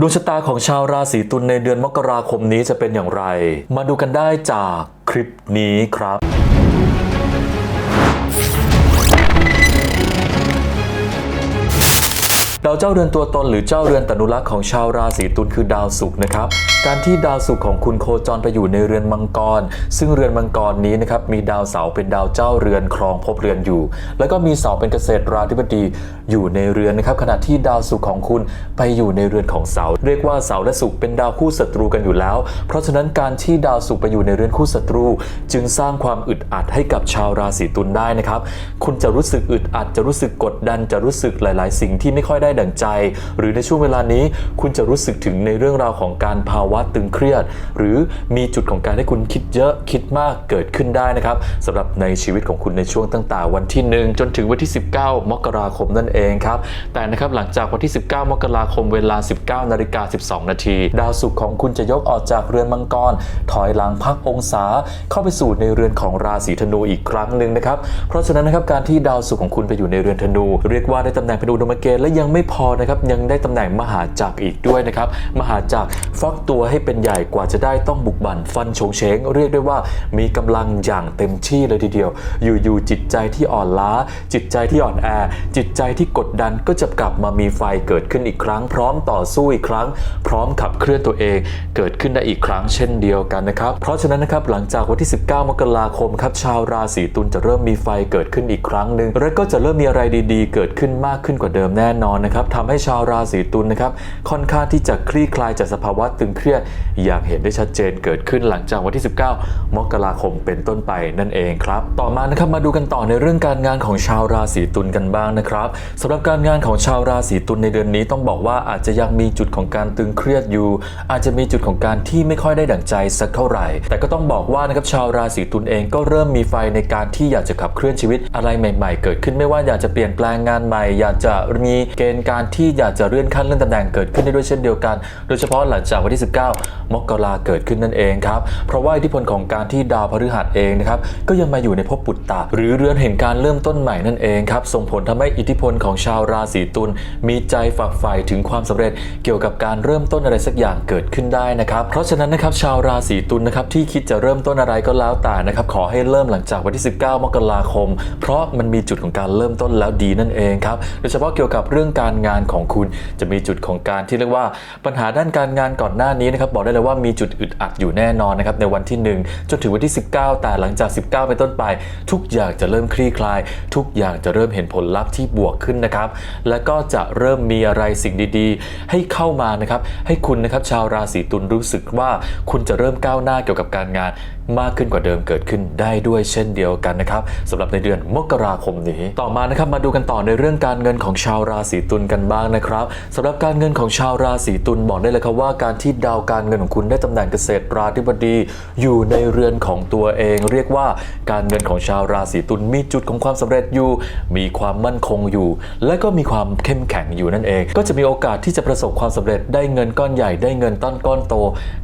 ดวงชะตาของชาวราศีตุลในเดือนมกราคมนี้จะเป็นอย่างไร มาดูกันได้จากคลิปนี้ครับ ดาวเจ้าเรือนตัวตนหรือเจ้าเรือนตนุรักษ์ของชาวราศีตุลคือดาวศุกร์นะครับ การที่ดาวศุกร์ของคุณโคจรไปอยู่ในเรือนมังกร ซึ่งเรือนมังกรนี้นะครับมีดาวเสาเป็นดาวเจ้าเรือนครองภพเรือนอยู่ แล้วก็มีเสาเป็นเกษตรราธิบดีอยู่ในเรือนนะครับขณะที่ดาวศุกร์ของคุณไปอยู่ในเรือนของเสา เรียกว่าเสาและศุกร์เป็นดาวคู่ศัตรูกันอยู่แล้ว เพราะฉะนั้นการที่ดาวศุกร์ไปอยู่ในเรือนคู่ศัตรู จึงสร้างความอึดอัดให้กับชาวราศีตุลได้นะครับ คุณจะรู้สึกอึดอัดจะรู้สึกกดดันจะรู้สึกหลาย ๆ สิ่งที่ไม่ค่อยได้ดั่งใจ หรือในช่วงเวลานี้คุณจะรู้สึกถึงในเรื่องราวของการภาวะตึงเครียด หรือมีจุดของการให้คุณคิดเยอะคิดมากเกิดขึ้นได้นะครับสำหรับในชีวิตของคุณในช่วงตั้งแต่วันที่ 1 จนถึงวันที่ 19 มกราคมนั่นเองครับแต่นะครับหลังจากวันที่ 19 มกราคมเวลา 19นาฬิกา12 นาทีดาวศุกร์ของคุณจะยกออกจากเรือนมังกร ถอยหลังพักองศา เข้าไปสู่ในเรือนของราศีธนูอีกครั้งหนึ่งนะครับเพราะฉะนั้นนะครับการที่ดาวศุกร์ของคุณไปอยู่ในเรือนธนู เรียกว่าได้ตำแหน่งเป็นอุดมเกณฑ์และยังไม่พอนะครับยังได้ตำแหน่งมหาจักรอีกด้วยนะครับมหาจักรฟักตัวให้เป็นใหญ่กว่าจะได้ต้องบุกบั่นฟันโฉงเฉงเรียกได้ว่ามีกำลังอย่างเต็มที่เลยทีเดียว อยู่ๆจิตใจที่อ่อนล้า จิตใจที่อ่อนแอ จิตใจที่กดดันก็จะกลับมามีไฟเกิดขึ้นอีกครั้ง พร้อมต่อสู้อีกครั้ง พร้อมขับเคลื่อนตัวเอง เกิดขึ้นได้อีกครั้งเช่นเดียวกันนะครับ เพราะฉะนั้นนะครับหลังจากวันที่ 19 มกราคมครับชาวราศีตุลจะเริ่มมีไฟเกิดขึ้นอีกครั้งหนึ่งและก็จะเริ่มมีอะไรดีๆ เกิดขึ้นมากขึ้นกว่าเดิมแน่นอนนะครับทำให้ชาวราศีตุลนะครับค่อนข้างที่จะคลี่คลายจากสภาวะตึงเครียดอย่างเห็นได้ชัดเจนเกิดขึ้นหลังจากวันที่ 19 มกราคมเป็นต้นไปนั่นเองครับ ต่อมานะครับมาดูกันต่อในเรื่องการงานของชาวราศีตุลกันบ้างนะครับสำหรับการงานของชาวราศีตุลในเดือนนี้ต้องบอกว่าอาจจะยังมีจุดของการตึงเครียดอยู่ อาจจะมีจุดของการที่ไม่ค่อยได้ดั่งใจสักเท่าไหร่ แต่ก็ต้องบอกว่านะครับชาวราศีตุลเองก็เริ่มมีไฟในการที่อยากจะขับเคลื่อนชีวิตอะไรใหม่ ๆ เกิดขึ้นไม่ว่าอยากจะเปลี่ยนแปลงงานใหม่ อยากจะมีเกณฑ์การที่อยากจะเลื่อนขั้นเลื่อนตำแหน่งเกิดขึ้นได้ด้วยเช่นเดียวกัน โดยเฉพาะหลังจากวันที่ 19 มกราเกิดขึ้นนั่นเองครับ เพราะว่าอิทธิพลของการที่ดาวพฤหัสเองนะครับก็ยังมาอยู่ในภพปุตตะหรือเรือนแห่งการเริ่มต้นใหม่นั่นเองครับส่งผลทำให้อิทธิพลของชาวราศีตุลมีใจฝักใฝ่ถึงความสำเร็จเกี่ยวกับการเริ่มต้นอะไรสักอย่างเกิดขึ้นได้นะครับเพราะฉะนั้นนะครับชาวราศีตุลนะครับที่คิดจะเริ่มต้นอะไรก็แล้วแต่นะครับขอให้เริ่มหลังจากวันที่ 19 มกราคม เพราะมันมีจุดของการเริ่มต้นแล้วดีนั่นเองครับโดยเฉพาะเกี่ยวกับเรื่องการการงานของคุณจะมีจุดของการที่เรียกว่าปัญหาด้านการงานก่อนหน้านี้นะครับบอกได้เลยว่ามีจุดอึดอัดอยู่แน่นอนนะครับในวันที่ 1 จนถึงวันที่ 19 แต่หลังจาก 19 เป็นต้นไป ทุกอย่างจะเริ่มคลี่คลาย ทุกอย่างจะเริ่มเห็นผลลัพธ์ที่บวกขึ้นนะครับและก็จะเริ่มมีอะไรสิ่งดีๆ ให้เข้ามานะครับให้คุณนะครับชาวราศีตุลรู้สึกว่าคุณจะเริ่มก้าวหน้าเกี่ยวกับการงาน มากขึ้นกว่าเดิมเกิดขึ้นได้ด้วยเช่นเดียวกันนะครับสำหรับในเดือนมกราคมนี้ ต่อมานะครับมาดูกันต่อในเรื่องการเงินของชาวราศีตุลกันบ้างนะครับสำหรับการเงินของชาวราศีตุลบอกได้เลยครับว่าการที่ดาวการเงินของคุณได้ตำแหน่งเกษตรราธิบดี อยู่ในเรือนของตัวเอง เรียกว่าการเงินของชาวราศีตุลมีจุดของความสำเร็จอยู่ มีความมั่นคงอยู่ และก็มีความเข้มแข็งอยู่นั่นเอง ก็จะมีโอกาสที่จะประสบความสำเร็จได้เงินก้อนใหญ่ได้เงินต้นก้อนโต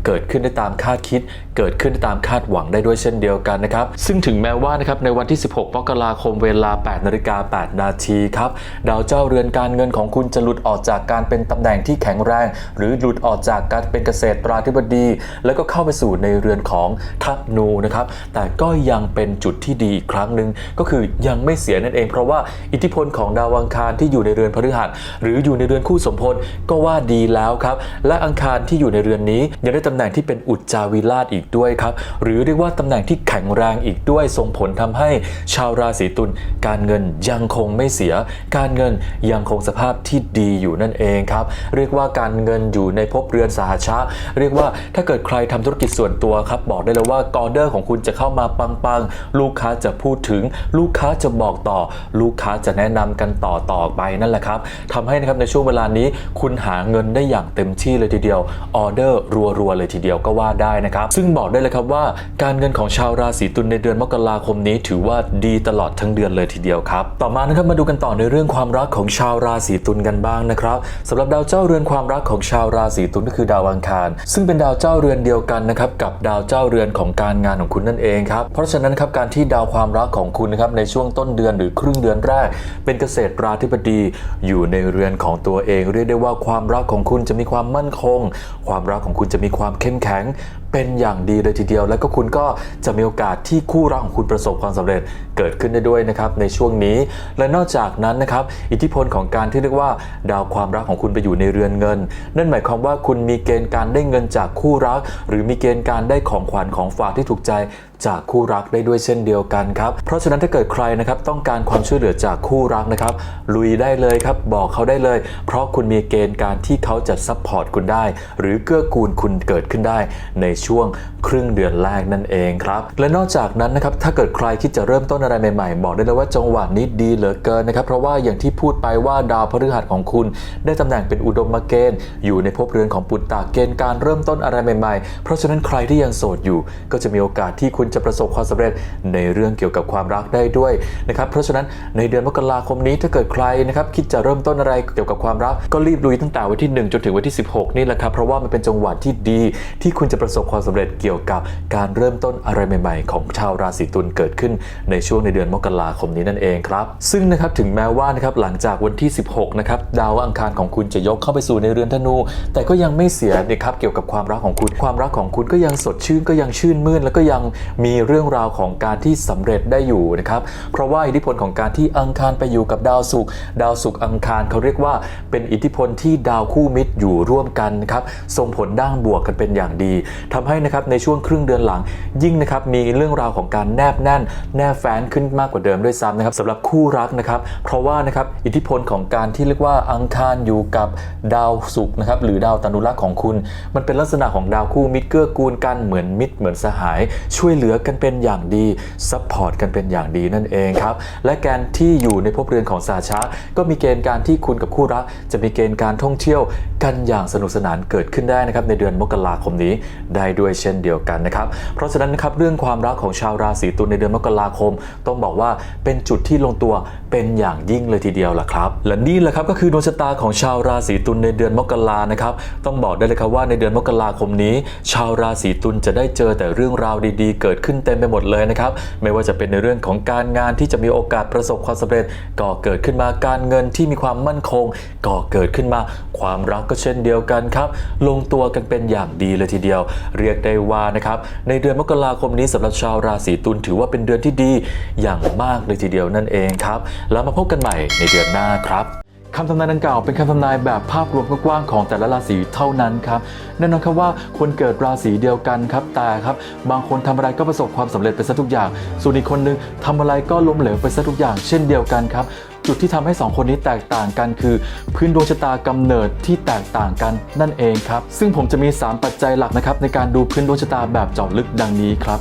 เกิดขึ้นได้ตามคาดคิด เกิดขึ้นได้ตามคาดหวังได้ด้วยเช่นเดียวกันนะครับ ซึ่งถึงแม้ว่านะครับในวันที่ 16มกราคมเวลา 8นาฬิกา8นาทีครับดาวเจ้าเรือนการเงินของคุณจะหลุดออกจากการเป็นตำแหน่งที่แข็งแรง หรือหลุดออกจากการเป็นเกษตราธิบดี แล้วก็เข้าไปสู่ในเรือนของทัพนูนะครับแต่ก็ยังเป็นจุดที่ดีอีกครั้งหนึ่งก็คือยังไม่เสียนั่นเอง เพราะว่าอิทธิพลของดาวอังคารที่อยู่ในเรือนพฤหัสหรืออยู่ในเรือนคู่สมพลก็ว่าดีแล้วครับและอังคารที่อยู่ในเรือนนี้ยังได้ตำแหน่งที่เป็นอุจจาวิราชอีกด้วยครับหรือเรียกว่าตำแหน่งที่แข็งแรงอีกด้วยส่งผลทำให้ชาวราศีตุลการเงินยังคงไม่เสีย การเงินยังคงสภาพที่ดีอยู่นั่นเองครับ เรียกว่าการเงินอยู่ในภพเรือนสหชะ เรียกว่าถ้าเกิดใครทำธุรกิจส่วนตัวครับ บอกได้เลยว่ากอเดอร์ของคุณจะเข้ามาปังๆ ลูกค้าจะพูดถึง ลูกค้าจะบอกต่อ ลูกค้าจะแนะนำกันต่อต่อไปนั่นแหละครับทำให้นะครับในช่วงเวลานี้คุณหาเงินได้อย่างเต็มที่เลยทีเดียวออเดอร์รัวๆเลยทีเดียวก็ว่าได้นะครับ ซึ่งบอกได้เลยครับว่าการเงินของชาวราศีตุลในเดือนมกราคมนี้ถือว่าดีตลอดทั้งเดือนเลยทีเดียวครับ ต่อมานะครับมาดูกันต่อในเรื่องความรักของชาวราศีตุลกันบ้างนะครับสำหรับดาวเจ้าเรือนความรักของชาวราศีตุลก็คือดาวอังคาร ซึ่งเป็นดาวเจ้าเรือนเดียวกันนะครับกับดาวเจ้าเรือนของการงานของคุณนั่นเองครับเพราะฉะนั้นครับการที่ดาวความรักของคุณนะครับในช่วงต้นเดือนหรือครึ่งเดือนแรก เป็นเกษตราธิบดีอยู่ในเรือนของตัวเอง เรียกได้ว่าความรักของคุณจะมีความมั่นคง ความรักของคุณจะมีความเข้มแข็งเป็นอย่างดีเลยทีเดียว แล้วก็คุณก็จะมีโอกาสที่คู่รักของคุณประสบความสำเร็จเกิดขึ้นได้ด้วยนะครับในช่วงนี้ และนอกจากนั้นนะครับอิทธิพลของการที่เรียกว่า ดาวความรักของคุณไปอยู่ในเรือนเงิน นั่นหมายความว่าคุณมีเกณฑ์การได้เงินจากคู่รัก หรือมีเกณฑ์การได้ของขวัญของฝากที่ถูกใจจากคู่รักได้ด้วยเช่นเดียวกันครับ เพราะฉะนั้นถ้าเกิดใครนะครับต้องการความช่วยเหลือจากคู่รักนะครับ ลุยได้เลยครับ บอกเขาได้เลย เพราะคุณมีเกณฑ์การที่เขาจะซัพพอร์ตคุณได้ หรือเกื้อกูลคุณเกิดขึ้นได้ในช่วงครึ่งเดือนแรกนั่นเองครับ และนอกจากนั้นนะครับถ้าเกิดใครคิดจะเริ่มต้นอะไรใหม่ๆ บอกได้เลยว่าจังหวะนี้ดีเหลือเกินนะครับเพราะว่าอย่างที่พูดไปว่าดาวพฤหัสของคุณ ได้ตำแหน่งเป็นอุดมเกณฑ์ อยู่ในภพเรือนของปุตตะเกณฑ์การเริ่มต้นอะไรใหม่ๆ เพราะฉะนั้นใครที่ยังโสดอยู่ ก็จะมีโอกาสที่คุณจะประสบความสำเร็จในเรื่องเกี่ยวกับความรักได้ด้วยนะครับเพราะฉะนั้นในเดือนมกราคมนี้ถ้าเกิดใครนะครับคิดจะเริ่มต้นอะไรเกี่ยวกับความรักก็รีบลุยตั้งแต่วันที่ 1 จนถึงวันที่ 16 นี่แหละครับเพราะว่ามันเป็นจังหวะที่ดีที่คุณจะประสบความสำเร็จเกี่ยวกับการเริ่มต้นอะไรใหม่ ๆ ของชาวราศีตุลเกิดขึ้นในช่วงในเดือนมกราคมนี้นั่นเองครับ ซึ่งนะครับถึงแม้ว่านะครับหลังจากวันที่ 16 นะครับดาวอังคารของคุณจะยกเข้าไปสู่ในเรือนธนู แต่ก็ยังไม่เสียนะครับเกี่ยวกับความรักของคุณ ความรักของคุณก็ยังสดชื่นก็ยังชื่นมื่น แล้วก็ยังมีเรื่องราวของการที่สำเร็จได้อยู่นะครับเพราะว่าอิทธิพลของการที่อังคารไปอยู่กับดาวศุกร์ดาวศุกร์อังคารเขาเรียกว่า เป็นอิทธิพลที่ดาวคู่มิตรอยู่ร่วมกันนะครับส่งผลด้านบวกกันเป็นอย่างดีทำให้นะครับในช่วงครึ่งเดือนหลัง ยิ่งนะครับมีเรื่องราวของการแนบแน่น แนบแฟนขึ้นมากกว่าเดิมด้วยซ้ำนะครับสำหรับคู่รักนะครับเพราะว่านะครับอิทธิพลของการที่เรียกว่าอังคารอยู่กับดาวศุกร์นะครับหรือดาวตนุรักษ์ของคุณ มันเป็นลักษณะของดาวคู่มิตรเกื้อกูลกันเหมือนมิตรเหมือนสหาย ช่วยเหลือกันเป็นอย่างดีซัพพอร์ตกันเป็นอย่างดีนั่นเองครับและการที่อยู่ในภพเรือนของสาชะก็มีเกณฑ์การที่คุณกับคู่รัก จะมีเกณฑ์การท่องเที่ยวกันอย่างสนุกสนานเกิดขึ้นได้นะครับในเดือนมกราคมนี้ได้ด้วยเช่นเดียวกันนะครับ เพราะฉะนั้นนะครับเรื่องความรักของชาวราศีตุลในเดือนมกราคม ต้องบอกว่าเป็นจุดที่ลงตัวเป็นอย่างยิ่งเลยทีเดียวล่ะครับ และนี่แหละครับก็คือดวงชะตาของชาวราศีตุลในเดือนมกรานะครับต้องบอกได้เลยครับว่าในเดือนมกราคมนี้ ชาวราศีตุลจะได้เจอแต่เรื่องราวดีๆ เกิดขึ้นเต็มไปหมดเลยนะครับไม่ว่าจะเป็นในเรื่องของการงานที่จะมีโอกาสประสบความสำเร็จก่อเกิดขึ้นมาการเงินที่มีความมั่นคงก่อเกิดขึ้นมา ความรักก็เช่นเดียวกันครับลงตัวกันเป็นอย่างดีเลยทีเดียวเรียกได้ว่านะครับในเดือนมกราคมนี้สำหรับชาวราศีตุลถือว่าเป็นเดือนที่ดีอย่างมากเลยทีเดียวนั่นเองครับ แล้วมาพบกันใหม่ในเดือนหน้าครับคำทำนายดังกล่าวเป็นคำทำนายแบบภาพรวมกว้างๆของแต่ละราศีเท่านั้นครับแน่นอนครับว่าคนเกิดราศีเดียวกันครับแต่ครับ บางคนทำอะไรก็ประสบความสำเร็จไปซะทุกอย่าง ส่วนอีกคนนึงทำอะไรก็ล้มเหลวไปซะทุกอย่าง เช่นเดียวกันครับ จุดที่ทำให้สองคนนี้แตกต่างกันคือ พื้นดวงชะตากำเนิดที่แตกต่างกันนั่นเองครับ ซึ่งผมจะมี 3 ปัจจัยหลักนะครับในการดูพื้นดวงชะตาแบบเจาะลึกดังนี้ครับ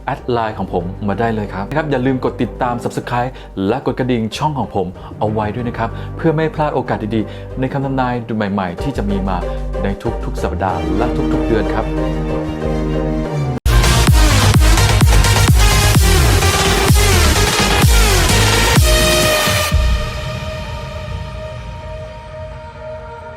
ดไลน์ของผมมาได้เลยครับนะครับอย่าลืมกดติดตาม Subscribe และกดกระดิ่งช่องของผมเอาไว้ด้วยนะครับ เพื่อไม่พลาดโอกาสดีๆ ในคำทำนายดูใหม่ๆ ที่จะมีมาในทุกๆ สัปดาห์และทุกๆ เดือนครับ